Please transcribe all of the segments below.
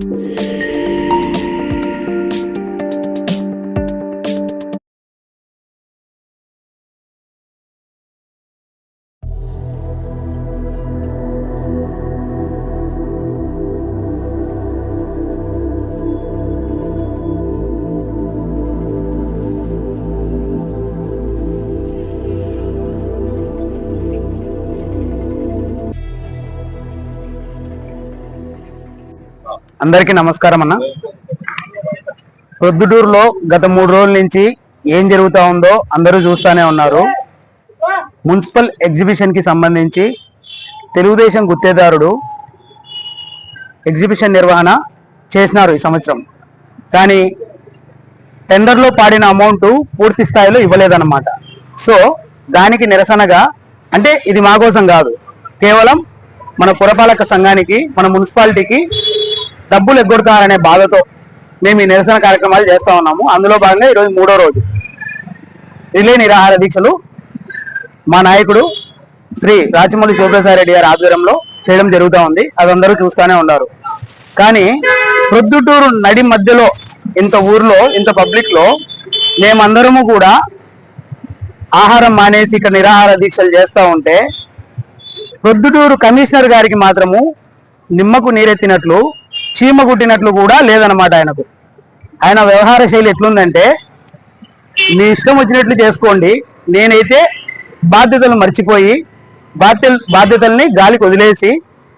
Yeah. అందరికీ నమస్కారం అన్న. ప్రొద్దుటూరులో గత మూడు రోజుల నుంచి ఏం జరుగుతా ఉందో అందరూ చూస్తానే ఉన్నారు. మున్సిపల్ ఎగ్జిబిషన్కి సంబంధించి తెలుగుదేశం గుత్తేదారుడు ఎగ్జిబిషన్ నిర్వహణ చేసినారు ఈ సంవత్సరం. కానీ టెండర్లో పాడిన అమౌంట్ పూర్తి స్థాయిలో ఇవ్వలేదన్నమాట. సో దానికి నిరసనగా అంటే ఇది మా కోసం కాదు కేవలం మన పురపాలక సంఘానికి మన మున్సిపాలిటీకి డబ్బులు ఎగ్గొడతారనే బాధతో మేము ఈ నిరసన కార్యక్రమాలు చేస్తూ ఉన్నాము. అందులో భాగంగా ఈరోజు మూడో రోజు. రిలే నిరాహార దీక్షలు మా నాయకుడు శ్రీ రాజమౌళి శివప్రసాద్ రెడ్డి గారి ఆధ్వర్యంలో చేయడం జరుగుతూ ఉంది. అది అందరూ చూస్తూనే ఉన్నారు. కానీ ప్రొద్దుటూరు నడి మధ్యలో ఇంత ఊర్లో ఇంత పబ్లిక్లో మేమందరము కూడా ఆహారం మానేసి ఇక్కడ నిరాహార దీక్షలు చేస్తూ ఉంటే ప్రొద్దుటూరు కమిషనర్ గారికి మాత్రము నిమ్మకు నీరెత్తినట్లు చీమ కుట్టినట్లు కూడా లేదన్నమాట ఆయనకు. ఆయన వ్యవహార శైలి ఎట్లుందంటే మీ ఇష్టం వచ్చినట్లు చేసుకోండి నేనైతే బాధ్యతలు మర్చిపోయి బాధ్య బాధ్యతల్ని గాలికి వదిలేసి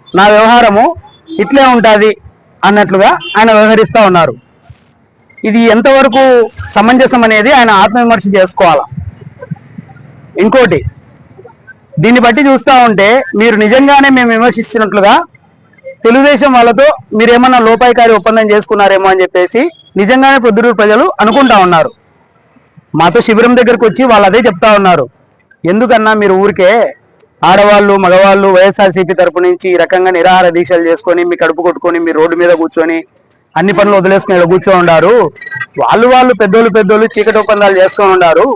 నా వ్యవహారము ఇట్లే ఉంటుంది అన్నట్లుగా ఆయన వ్యవహరిస్తూ ఉన్నారు. ఇది ఎంతవరకు సమంజసం అనేది ఆయన ఆత్మవిమర్శ చేసుకోవాలి? ఇంకోటి దీన్ని బట్టి చూస్తూ ఉంటే మీరు నిజంగానే మేము విమర్శిస్తున్నట్లుగా తెలుగుదేశం వాళ్ళతో మీరేమన్నా లోపాయికారి ఒప్పందం చేసుకున్నారేమో అని చెప్పేసి నిజంగానే పొద్దుటూరు ప్రజలు అనుకుంటా ఉన్నారు. మాతో శిబిరం దగ్గరకు వచ్చి వాళ్ళు అదే చెప్తా ఉన్నారు. ఎందుకన్నా మీరు ఊరికే ఆడవాళ్ళు మగవాళ్ళు వైఎస్ఆర్సీపీ తరపు నుంచి ఈ రకంగా నిరాహార దీక్షలు చేసుకొని మీ కడుపు కొట్టుకొని మీ రోడ్డు మీద కూర్చొని అన్ని పనులు వదిలేసుకుని ఇలా కూర్చొని ఉన్నారు వాళ్ళు వాళ్ళు పెద్దోళ్ళు పెద్దోళ్ళు చీకటి ఒప్పందాలు చేసుకొని ఉన్నారు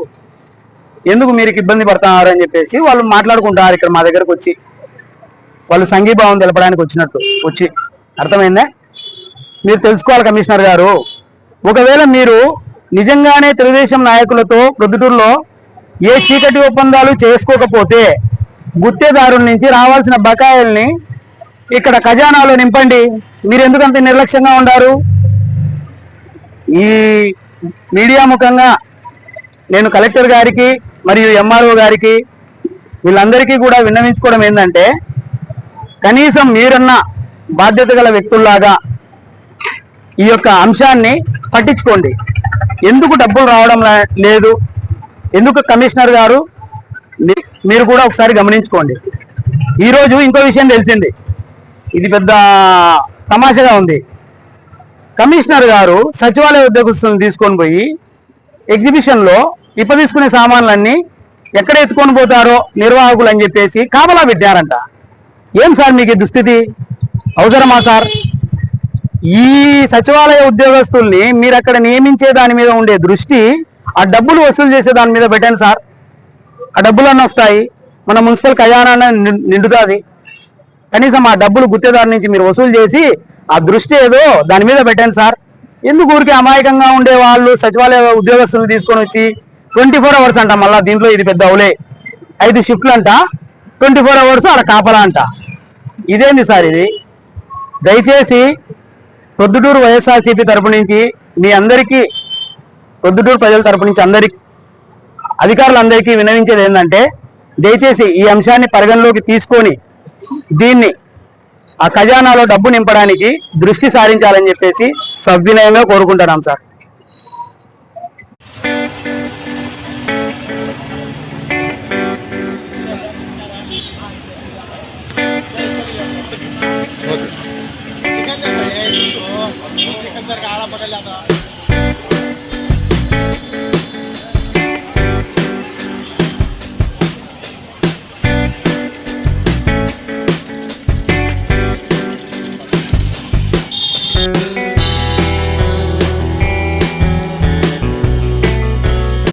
ఎందుకు మీరు ఇబ్బంది పడుతున్నారు అని చెప్పేసి వాళ్ళు మాట్లాడుకుంటారు ఇక్కడ మా దగ్గరకు వచ్చి. వాళ్ళు సంఘీభావం తెలపడానికి వచ్చినట్టు వచ్చి. అర్థమైందా? మీరు తెలుసుకోవాలి కమిషనర్ గారు. ఒకవేళ మీరు నిజంగానే తెలుగుదేశం నాయకులతో ప్రొద్దుటూరులో ఏ చీకటి ఒప్పందాలు చేసుకోకపోతే గుత్తేదారుల నుంచి రావాల్సిన బకాయిల్ని ఇక్కడ ఖజానాలో నింపండి. మీరు ఎందుకంత నిర్లక్ష్యంగా ఉండారు? ఈ మీడియా ముఖంగా నేను కలెక్టర్ గారికి మరియు ఎంఆర్ఓ గారికి వీళ్ళందరికీ కూడా విన్నవించుకోవడం ఏంటంటే కనీసం మీరన్న బాధ్యత గల వ్యక్తుల్లాగా ఈ యొక్క అంశాన్ని పట్టించుకోండి. ఎందుకు డబ్బులు రావడం లే- లేదు? ఎందుకు కమిషనర్ గారు మీ- మీరు కూడా ఒకసారి గమనించుకోండి. ఈరోజు ఇంకో విషయం తెలిసింది. ఇది పెద్ద తమాషగా ఉంది. కమిషనర్ గారు సచివాలయ ఉద్యోగస్తులను తీసుకొని పోయి ఎగ్జిబిషన్లో ఇప్ప తీసుకునే సామాన్లన్నీ ఎక్కడ ఎత్తుకొని పోతారో నిర్వాహకులు అని చెప్పేసి కాపలా పెట్టారంట. ఏం సార్ మీకు ఈ దుస్థితి? అవసరమా సార్? ఈ సచివాలయ ఉద్యోగస్తుల్ని మీరు అక్కడ నియమించే దాని మీద ఉండే దృష్టి ఆ డబ్బులు వసూలు చేసే దాని మీద పెట్టండి సార్. ఆ డబ్బులు వస్తాయి. మన మున్సిపల్ ఖజానా నిండుతుంది. కనీసం ఆ డబ్బులు గుత్తేదారి నుంచి మీరు వసూలు చేసి ఆ దృష్టి ఏదో దాని మీద పెట్టండి సార్. ఎందుకు ఊరికి అమాయకంగా ఉండే వాళ్ళు సచివాలయ ఉద్యోగస్తులు తీసుకొని వచ్చి ట్వంటీ ఫోర్ అవర్స్ అంట మళ్ళా దీంట్లో ఇది పెద్ద అవులే. ఐదు షిఫ్ట్లు అంట ట్వంటీ ఫోర్ అవర్స్ అక్కడ కాపలా అంట. ఇదేంది సార్ ఇది? దయచేసి ప్రొద్దుటూరు వైఎస్ఆర్సీపీ తరపు నుంచి మీ అందరికీ ప్రొద్దుటూరు ప్రజల తరపు నుంచి అందరికి అధికారులందరికీ వినవించేది ఏంటంటే దయచేసి ఈ అంశాన్ని పరిగణలోకి తీసుకొని దీన్ని ఆ ఖజానాలో డబ్బు నింపడానికి దృష్టి సారించాలని చెప్పేసి సవినయంగా కోరుకుంటున్నాం సార్.